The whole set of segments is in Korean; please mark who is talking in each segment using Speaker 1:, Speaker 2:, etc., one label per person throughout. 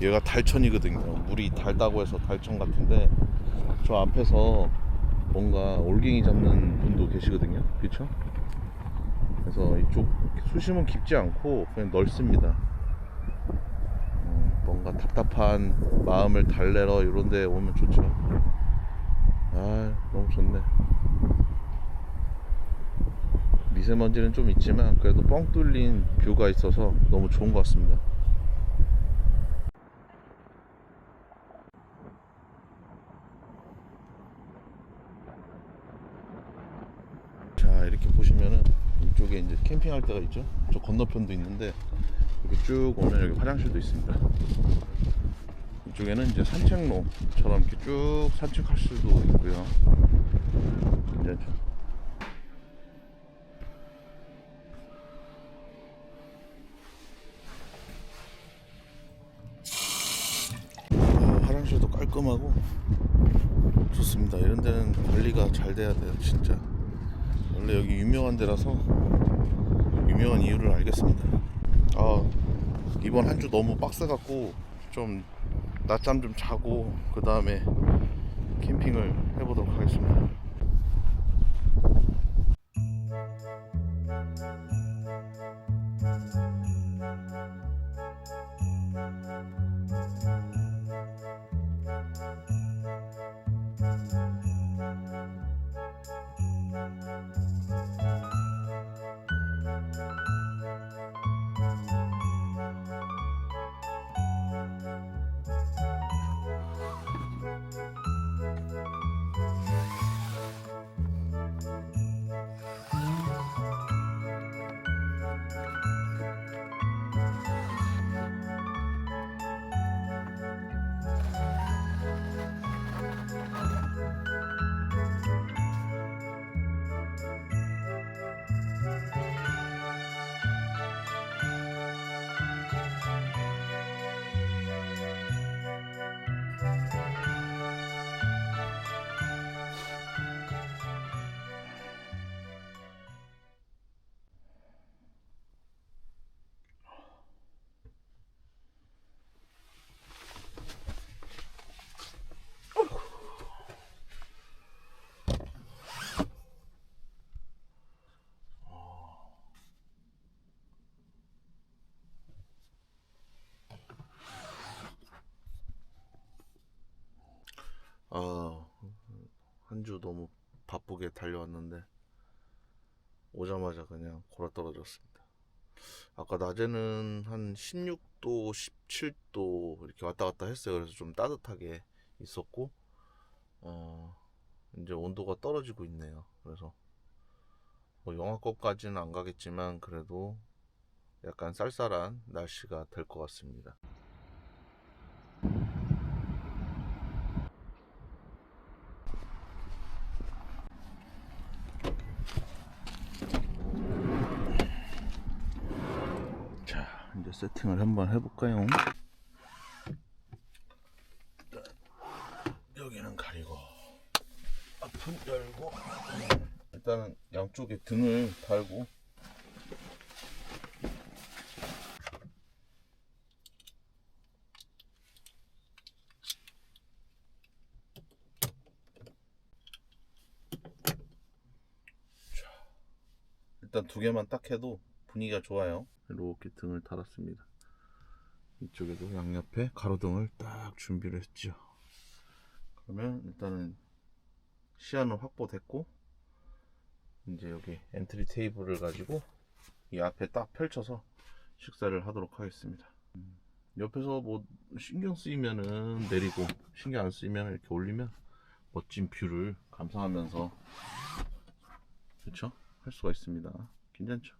Speaker 1: 얘가 달천이거든요. 물이 달다고 해서 달천 같은데 저 앞에서 뭔가 올갱이 잡는 분도 계시거든요. 그렇죠? 그래서 이쪽 수심은 깊지 않고 그냥 넓습니다. 음, 뭔가 답답한 마음을 달래러 이런 데 오면 좋죠. 아, 너무 좋네. 미세먼지는 좀 있지만 그래도 뻥 뚫린 뷰가 있어서 너무 좋은 것 같습니다. 자 이렇게 보시면은 이쪽에 이제 캠핑할 데가 있죠. 저 건너편도 있는데 이렇게 쭉 오면 여기 화장실도 있습니다. 이쪽에는 이제 산책로처럼 이렇게 쭉 산책할 수도 있고요. 괜찮죠? 아, 화장실도 깔끔하고 좋습니다. 이런 데는 관리가 잘 돼야 돼요, 진짜. 원래 여기 유명한 데라서 유명한 이유를 알겠습니다. 아, 이번 한 주 너무 빡세갖고 좀 낮잠 좀 자고 그 다음에 캠핑을 해보도록 하겠습니다. 아, 달려왔는데 오자마자 그냥 골아 떨어졌습니다. 아까 낮에는 한 16도, 17도 이렇게 왔다 갔다 했어요. 그래서 좀 따뜻하게 있었고, 어, 이제 온도가 떨어지고 있네요. 그래서 뭐 영하권까지는 안 가겠지만 그래도 약간 쌀쌀한 날씨가 될 것 같습니다. 자, 이제 세팅을 한번 해볼까요? 여기는 가리고 앞은 열고 일단은 양쪽에 등을 달고 일단 두 개만 딱 해도 분위기가 좋아요. 이렇게 등을 달았습니다. 이쪽에도 양옆에 가로등을 딱 준비를 했죠. 그러면 일단은 시야는 확보됐고 이제 여기 엔트리 테이블을 가지고 이 앞에 딱 펼쳐서 식사를 하도록 하겠습니다. 음, 옆에서 뭐 신경 쓰이면은 내리고 신경 안 쓰이면 이렇게 올리면 멋진 뷰를 감상하면서 그렇죠? 할 수가 있습니다. 괜찮죠?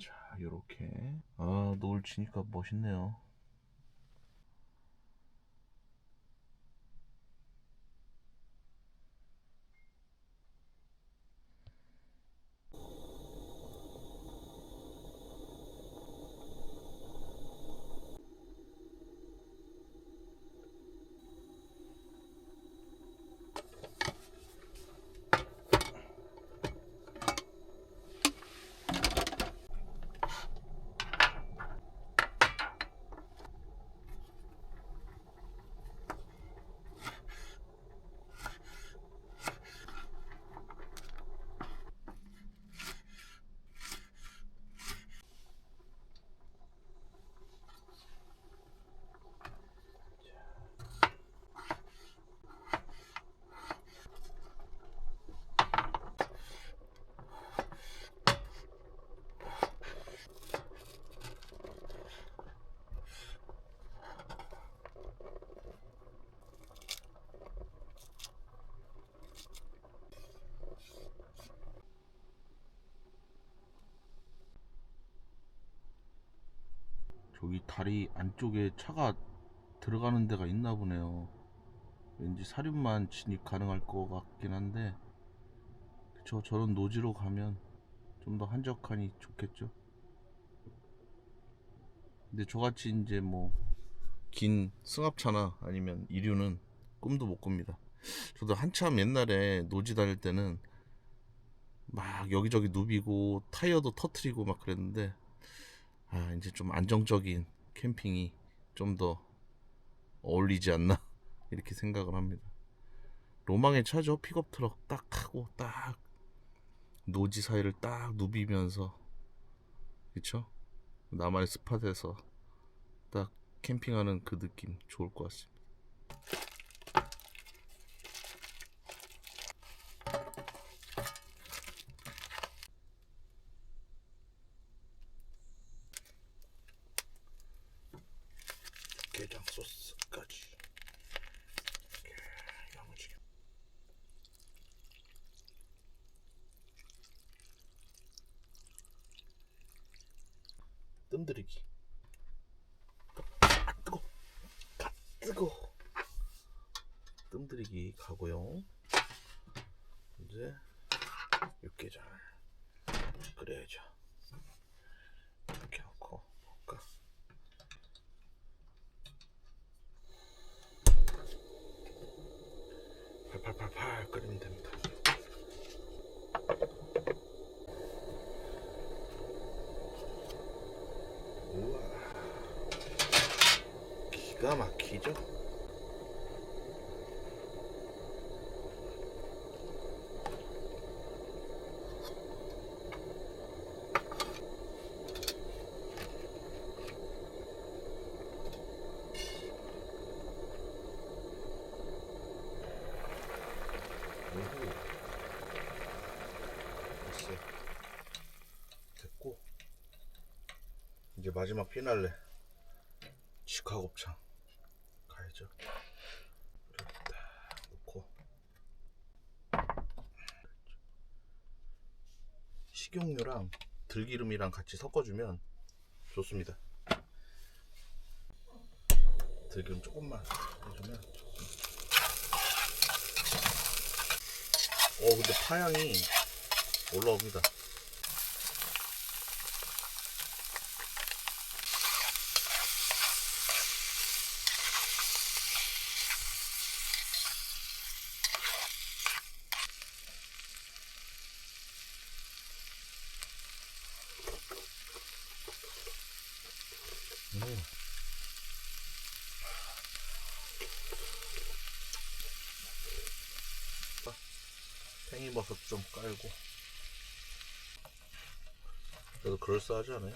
Speaker 1: 자, 요렇게. 아, 노을 지니까 멋있네요. 저기 다리 안쪽에 차가 들어가는 데가 있나 보네요. 왠지 사륜만 진입 가능할 것 같긴 한데, 그쵸. 저런 노지로 가면 좀 더 한적하니 좋겠죠. 근데 저같이 이제 뭐, 긴 승합차나 아니면 이류는 꿈도 못 꿉니다. 저도 한참 옛날에 노지 다닐 때는 막 여기저기 누비고 타이어도 터트리고 막 그랬는데 아 이제 좀 안정적인 캠핑이 좀 더 어울리지 않나 이렇게 생각을 합니다. 로망의 차죠 픽업 트럭 딱 타고 딱 노지 사이를 딱 누비면서 그쵸? 나만의 스팟에서 딱 캠핑하는 그 느낌 좋을 것 같습니다. 게장 소스까지 이렇게 야무지게 뜸들이기. 아 뜨거. 아 뜨거. 뜸들이기 가고요. 이제 육개장 끓여야죠. 이렇게 넣고 볶아 팔팔팔팔 끓이면 됩니다. 기가 막히죠? 마지막 피날레. 치카 곱창 가야죠. 이렇게 딱 놓고 식용유랑 들기름이랑 같이 섞어주면 좋습니다. 들기름 조금만 해주면. 어 근데 파향이 올라옵니다. 음. 팽이버섯 좀 깔고 그래도 그럴싸하지 않아요?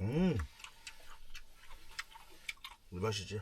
Speaker 1: 음, 이 맛이지.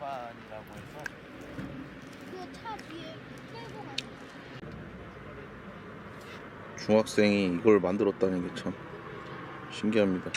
Speaker 1: 카라반이라고 해서
Speaker 2: 그 차 뒤에 끌고 가는 거.
Speaker 1: 중학생이 이걸 만들었다는 게 참 신기합니다.